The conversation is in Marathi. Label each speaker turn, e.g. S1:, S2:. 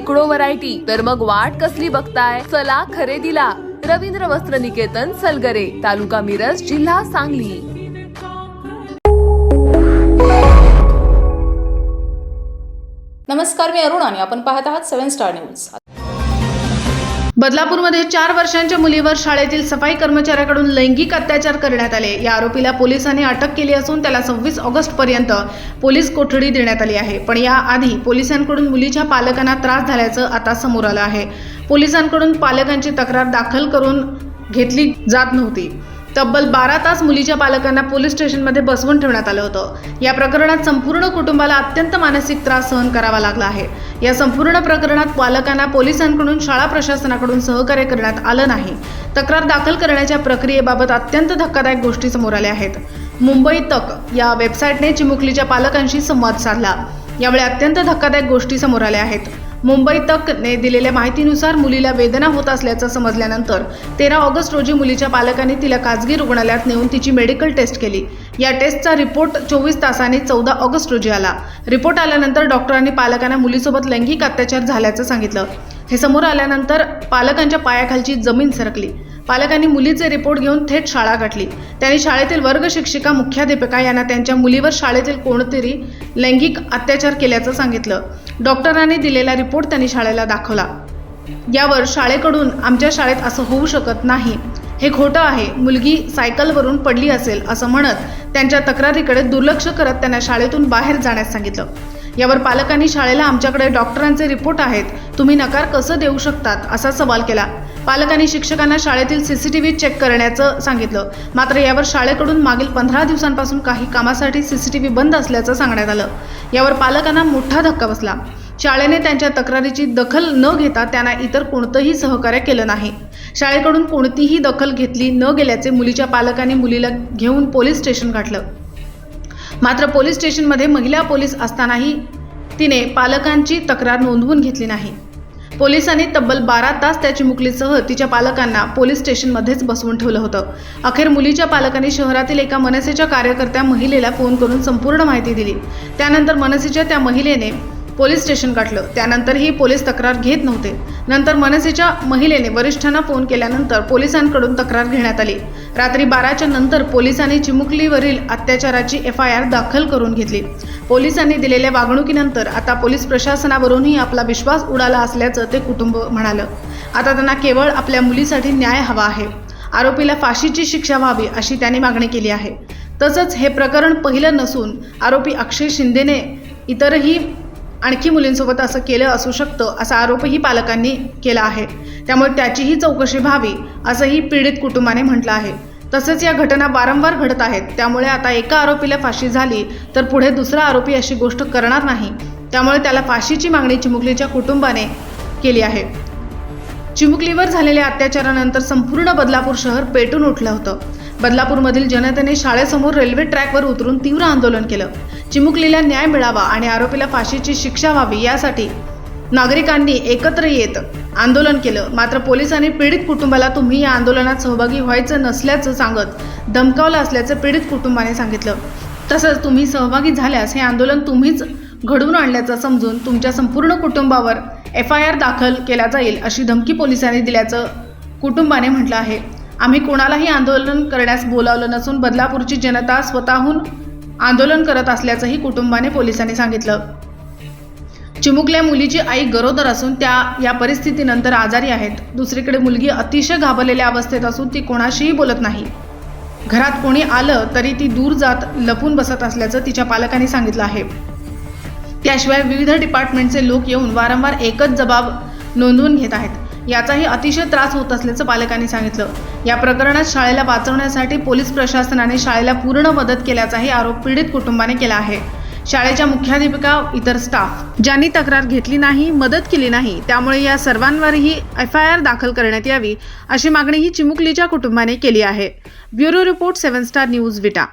S1: शेकडो व्हरायटी. तर मग वाट कसली बघताय? चला खरेदीला. रवींद्र वस्त्र निकेतन सलगरे. तालुका मिरज जिल्हा सांगली.
S2: नमस्कार मी अरुण आणि आपण पाहत आहात सेव्हन स्टार न्यूज.
S3: बदलापूरमध्ये चार वर्षांच्या मुलीवर शाळेतील सफाई कर्मचाऱ्याकडून लैंगिक अत्याचार करण्यात आले. या आरोपीला पोलिसांनी अटक केली असून त्याला सव्वीस ऑगस्ट पर्यंत पोलीस कोठडी देण्यात आली आहे. पण याआधी पोलिसांकडून मुलीच्या पालकांना त्रास झाल्याचं आता समोर आलं आहे. पोलिसांकडून पालकांची तक्रार दाखल करून घेतली जात नव्हती. तब्बल बारा तास मुलीच्या पालकांना पोलीस स्टेशनमध्ये बसवून ठेवण्यात आलं होतं. या प्रकरणात संपूर्ण कुटुंबाला अत्यंत मानसिक त्रास सहन करावा लागला आहे. या संपूर्ण प्रकरणात पालकांना पोलिसांकडून शाळा प्रशासनाकडून सहकार्य करण्यात आलं नाही. तक्रार दाखल करण्याच्या प्रक्रियेबाबत अत्यंत धक्कादायक गोष्टी समोर आल्या आहेत. मुंबई तक या वेबसाईटने चिमुकलीच्या पालकांशी संवाद साधला. यावेळी अत्यंत धक्कादायक गोष्टी समोर आल्या आहेत. मुंबई तकने दिलेल्या माहितीनुसार मुलीला वेदना होत असल्याचं समजल्यानंतर तेरा ऑगस्ट रोजी मुलीच्या पालकांनी तिला खाजगी रुग्णालयात नेऊन तिची मेडिकल टेस्ट केली. या टेस्टचा रिपोर्ट चोवीस तासांनी चौदा ऑगस्ट रोजी आला. रिपोर्ट आल्यानंतर डॉक्टरांनी पालकांना मुलीसोबत लैंगिक अत्याचार झाल्याचं सांगितलं. हे समोर आल्यानंतर पालकांच्या पायाखालची जमीन सरकली. पालकांनी मुलीचे रिपोर्ट घेऊन थेट शाळा गाठली. त्यांनी शाळेतील वर्ग शिक्षिका मुख्याध्यापिका यांना त्यांच्या मुलीवर शाळेतील कोणतरी लैंगिक अत्याचार केल्याचं सांगितलं. डॉक्टरांनी दिलेला रिपोर्ट त्यांनी शाळेला दाखवला. यावर शाळेकडून आमच्या शाळेत असं होऊ शकत नाही. हे खोटं आहे. मुलगी सायकलवरून पडली असेल असं म्हणत त्यांच्या तक्रारीकडे दुर्लक्ष करत त्यांना शाळेतून बाहेर जाण्यास सांगितलं. यावर पालकांनी शाळेला आमच्याकडे डॉक्टरांचे रिपोर्ट आहेत. तुम्ही नकार कसं देऊ शकतात? असा सवाल केला. पालकांनी शिक्षकांना शाळेतील सीसीटीव्ही चेक करण्याचं सांगितलं. मात्र यावर शाळेकडून मागील पंधरा दिवसांपासून काही कामासाठी सीसीटीव्ही बंद असल्याचं सांगण्यात आलं. यावर पालकांना मोठा धक्का बसला. शाळेने त्यांच्या तक्रारीची दखल न घेता त्यांना इतर कोणतंही सहकार्य केलं नाही. शाळेकडून कोणतीही दखल घेतली न गेल्याचे मुलीच्या पालकांनी मुलीला घेऊन पोलीस स्टेशन गाठलं. मात्र पोलीस स्टेशनमध्ये महिला पोलीस असतानाही तिने पालकांची तक्रार नोंदवून घेतली नाही. पोलिसांनी तब्बल बारा तास त्या चिमुकलीसह तिच्या पालकांना पोलीस स्टेशनमध्येच बसवून ठेवलं होतं. अखेर मुलीच्या पालकांनी शहरातील एका मनसेच्या कार्यकर्त्या महिलेला फोन करून संपूर्ण माहिती दिली. त्यानंतर मनसेच्या त्या महिलेने पोलीस स्टेशन गाठलं. त्यानंतरही पोलीस तक्रार घेत नव्हते. नंतर मनसेच्या महिलेने वरिष्ठांना फोन केल्यानंतर पोलिसांकडून तक्रार घेण्यात आली. रात्री बाराच्या नंतर पोलिसांनी चिमुकलीवरील अत्याचाराची एफ आय आर दाखल करून घेतली. पोलिसांनी दिलेल्या वागणुकीनंतर आता पोलीस प्रशासनावरूनही आपला विश्वास उडाला असल्याचं ते कुटुंब म्हणालं. आता त्यांना केवळ आपल्या मुलीसाठी न्याय हवा आहे. आरोपीला फाशीची शिक्षा व्हावी अशी त्यांनी मागणी केली आहे. तसंच हे प्रकरण पहिलं नसून आरोपी अक्षय शिंदेने इतरही आणखी मुलींसोबत असं केलं असू शकतं असा आरोपही पालकांनी केला आहे. त्यामुळे त्याचीही चौकशी व्हावी असंही पीडित कुटुंबाने म्हटलं आहे. तसेच या घटना वारंवार घडत आहेत. त्यामुळे आता एका आरोपीला फाशी झाली तर पुढे दुसरा आरोपी अशी गोष्ट करणार नाही. त्यामुळे त्याला फाशीची मागणी चिमुकलीच्या कुटुंबाने केली आहे. चिमुकलीवर झालेल्या अत्याचारानंतर संपूर्ण बदलापूर शहर पेटून उठलं होतं. बदलापूरमधील जनतेने शाळेसमोर रेल्वे ट्रॅकवर उतरून तीव्र आंदोलन केलं. चिमुकलीला न्याय मिळावा आणि आरोपीला फाशीची शिक्षा व्हावी यासाठी नागरिकांनी एकत्र येत आंदोलन केलं. मात्र पोलिसांनी पीडित कुटुंबाला तुम्ही या आंदोलनात सहभागी व्हायचं नसल्याचं सांगत धमकावलं असल्याचं पीडित कुटुंबाने सांगितलं. तसंच तुम्ही सहभागी झाल्यास हे आंदोलन तुम्हीच घडवून आणल्याचं समजून तुमच्या संपूर्ण कुटुंबावर एफ आय आर दाखल केला जाईल अशी धमकी पोलिसांनी दिल्याचं कुटुंबाने म्हटलं आहे. आम्ही कोणालाही आंदोलन करण्यास बोलावलं नसून बदलापूरची जनता स्वतःहून आंदोलन करत असल्याचंही कुटुंबाने पोलिसांनी सांगितलं. चिमुकल्या मुलीची आई गरोदर असून त्या या परिस्थितीनंतर आजारी आहेत. दुसरीकडे मुलगी अतिशय घाबरलेल्या अवस्थेत असून ती कोणाशीही बोलत नाही. घरात कोणी आलं तरी ती दूर जात लपून बसत असल्याचं तिच्या पालकांनी सांगितलं आहे. त्याशिवाय विविध डिपार्टमेंटचे लोक येऊन वारंवार एकच जबाब नोंदवून घेत आहेत. याचाही अतिशय त्रास होत असल्याचं पालकांनी सांगितलं. या प्रकरणात शाळेला वाचवण्यासाठी पोलीस प्रशासनाने शाळेला पूर्ण मदत केल्याचाही आरोप पीडित कुटुंबाने केला आहे. शाळेच्या मुख्याध्यापिका इतर स्टाफ ज्यांनी तक्रार घेतली नाही मदत केली नाही त्यामुळे या सर्वांवरही एफ आय आर दाखल करण्यात यावी अशी मागणी ही चिमुकलीच्या कुटुंबाने केली आहे. Bureau report seven star news Vita.